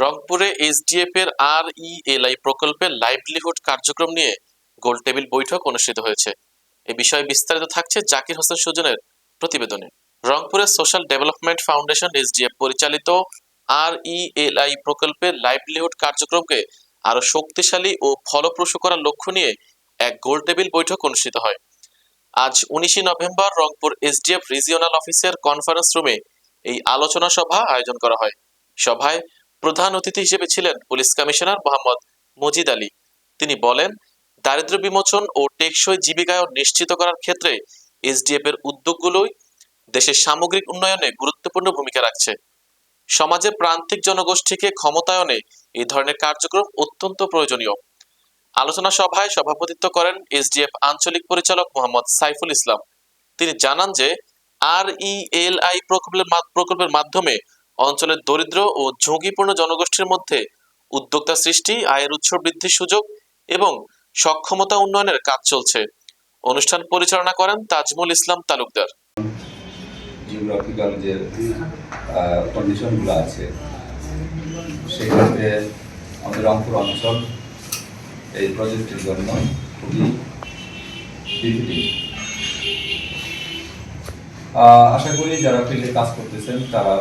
রংপুরে এসডিএফ এর আর ইএলআই প্রকল্পের লাইভলিহুড কার্যক্রম নিয়ে গোল টেবিল বৈঠক অনুষ্ঠিত হয়েছে। এ বিষয়ে বিস্তারিত থাকছে জাকির হোসেন সুজনের প্রতিবেদনে। রংপুরের সোশ্যাল ডেভেলপমেন্ট ফাউন্ডেশন এসডিএফ পরিচালিত আর ইএলআই প্রকল্পের লাইভলিহুড কার্যক্রমকে আরও শক্তিশালী ও ফলপ্রসূ করার লক্ষ্য নিয়ে এক গোল টেবিল বৈঠক অনুষ্ঠিত হয়। আজ উনিশে নভেম্বর রংপুর এসডিএফ রিজিওনাল অফিসের কনফারেন্স রুমে এই আলোচনা সভা আয়োজন করা হয়। সভায় প্রধান অতিথি হিসেবে ছিলেন পুলিশ কমিশনার মোহাম্মদ মজিদ আলী। তিনি বলেন, দারিদ্র্য বিমোচন ও টেকসই জীবিকায়ন নিশ্চিত করার ক্ষেত্রে এসডিএফ এর উদ্যোগগুলোই দেশের সামগ্রিক উন্নয়নে গুরুত্বপূর্ণ ভূমিকা রাখছে। সমাজের প্রান্তিক জনগোষ্ঠীকে ক্ষমতায়নে এই ধরনের কার্যক্রম অত্যন্ত প্রয়োজনীয়। আলোচনা সভায় সভাপতিত্ব করেন এসডিএফ আঞ্চলিক পরিচালক মোহাম্মদ সাইফুল ইসলাম। তিনি জানান যে, আর ইএলআই প্রকল্পের মা- প্রকল্পের মাধ্যমে অঞ্চলের দরিদ্র ও ঝুঁকিপূর্ণ জনগোষ্ঠীর মধ্যে উদ্যোক্তা সৃষ্টি, আয়ের উৎস বৃদ্ধির সুযোগ এবং সক্ষমতা উন্নয়নের কাজ চলছে। অনুষ্ঠান পরিচালনা করেন তাজমুল ইসলাম তালুকদার। জিওগ্রাফিক্যাল যে কন্ডিশনগুলো আছে, সেক্ষেত্রে আমাদের রংপুর অঞ্চল এই প্রজেক্টের জন্য খুবই আশা করি যারা ফিল্ডে কাজ করতেছেন তারা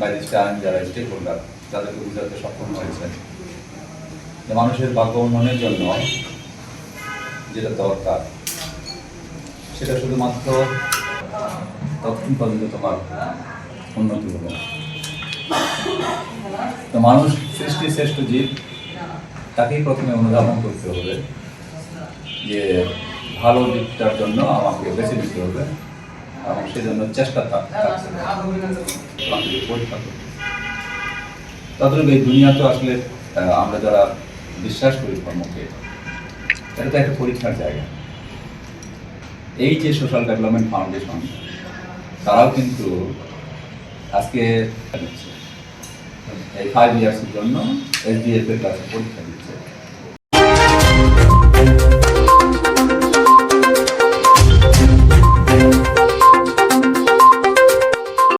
ব্যারিস্টার যারা স্টেক হোল্ডার তাদেরকে বুঝাতে সক্ষম হয়েছেন যে মানুষের ভাগ্য উন্নয়নের জন্য যেটা দরকার, সেটা শুধুমাত্র ততক্ষণ পর্যন্ত তোমার উন্নতি হবে। তো মানুষ সৃষ্টি শ্রেষ্ঠ জীব, তাকেই প্রথমে অনুধাবন করতে হবে যে ভালো দিকটার জন্য আমাকে বেছে নিতে হবে। সেজন্য চেষ্টা পরীক্ষা। এই দুনিয়া তো আসলে আমরা যারা বিশ্বাস করি ধর্মকে, এটা তো একটা পরীক্ষার জায়গা এই যে সোশ্যাল ডেভেলপমেন্ট ফাউন্ডেশন তারাও কিন্তু আজকে। এই ফাইভ ইয়ার্সের জন্য এসডিএফ এর কাছে পরীক্ষা দিচ্ছে